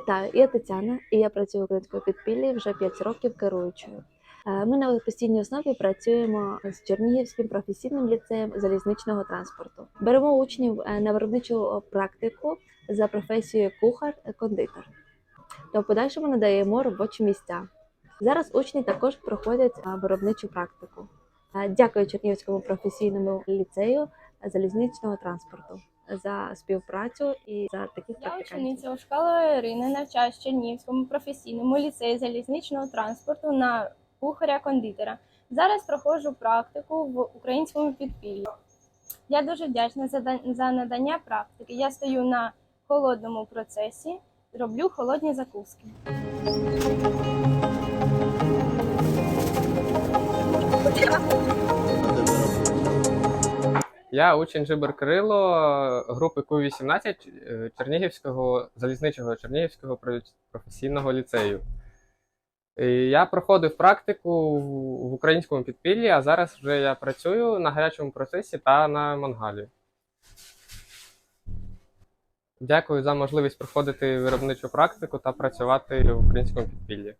Вітаю, я Тетяна, і я працюю в підпіллі вже 5 років керуючою. Е, Ми на постійній основі працюємо з Чернігівським професійним ліцеєм залізничного транспорту. Беремо учнів е, на виробничу практику за професією кухар-кондитер. Та в подальшому надаємо робочі місця. Зараз учні також проходять е, виробничу практику. Дякую Чернігівському професійному ліцею залізничного транспорту за співпрацю і за таких Я учениця Ошкала Ірина, навчаюсь в Чернігівському професійному ліцеї залізничного транспорту на кухаря-кондитера. Зараз проходжу практику в українському підпіллі. Я дуже вдячна за, за надання практики. Я стою на холодному процесі, роблю холодні закуски. Я учень Жибер Кирило е, групи Q18 е, Чернігівського залізничого Чернігівського професійного ліцею. Я проходив практику в українському підпіллі, а зараз вже я працюю на гарячому процесі та на мангалі. Дякую за можливість проходити виробничу практику та працювати в українському підпіллі.